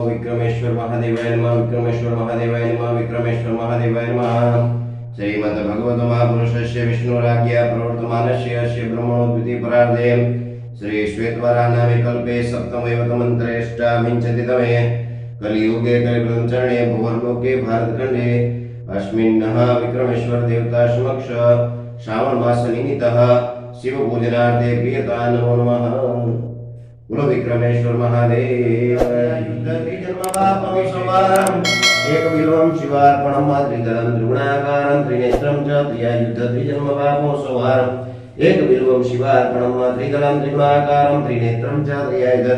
विक्रमेश्वर महादेवाय नमः, विक्रमेश्वर महादेवाय नमः, विक्रमेश्वर महादेवाय नमः। श्रीमद्भगवत महापुरुषस्य विष्णुराज्ञा प्रवर्तमानस्य अस्य ब्रह्मणो द्वितीयपरार्धे श्री श्वेतवरानामे कल्पे सप्तमैवतमन्त्रेष्टाविंशतितमे कलियुगे कलिपञ्चरणे भुवर्लोके भारतखण्डे अस्मिन्नः विक्रमेश्वर देवता समक्ष श्रावण मास निमित्तः शिवपूजनार्थे प्रियता नमो नमः। बोलो विक्रमेश्वर महादेव एक बिल्वं शिवार्पणं मातृदलं त्रिगुणाकारं त्रिनेत्रं च त्रिया युद्ध त्रिजन्मपापो सवारम् एक बिल्वं शिवार्पणं मातृदलं त्रिगुणाकारं त्रिनेत्रं च त्रिया युद्ध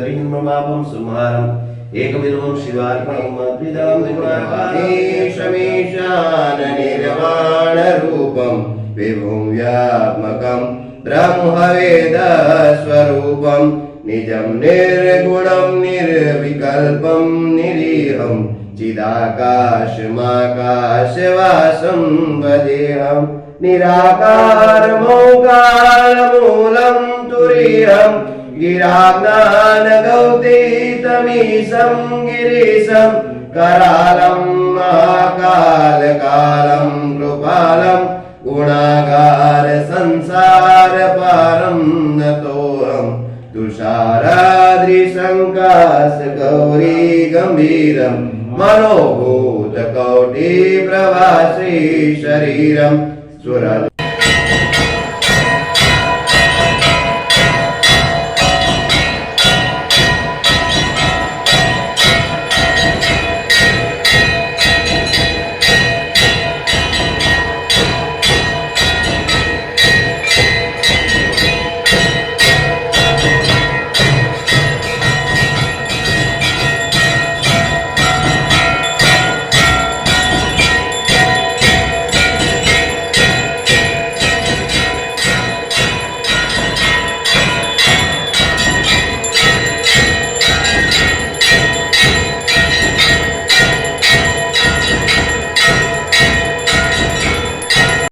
एक बिल्वं शिवार्पणं मातृदलं त्रिगुणाकारेशमीशान निर्वाणरूपं विभुं व्यात्मकं ब्रह्मवेदस्वरूपम् निजं निर्गुणं, निर्विकल्पं, निरीहं, चिदाकाशमाकाशवासं वदेहं। निराकारमौकारमूलं तुरीहं गिराज्ञानगौतीतमीशं गिरीशं। करालं, महाकालकालं, कृपालं गुणागार संसारपारं नतोऽहम् तुषाराद्रिशङ्कास गौरी गम्भीरं मनोभूतकौटिप्रवासी शरीरं सुर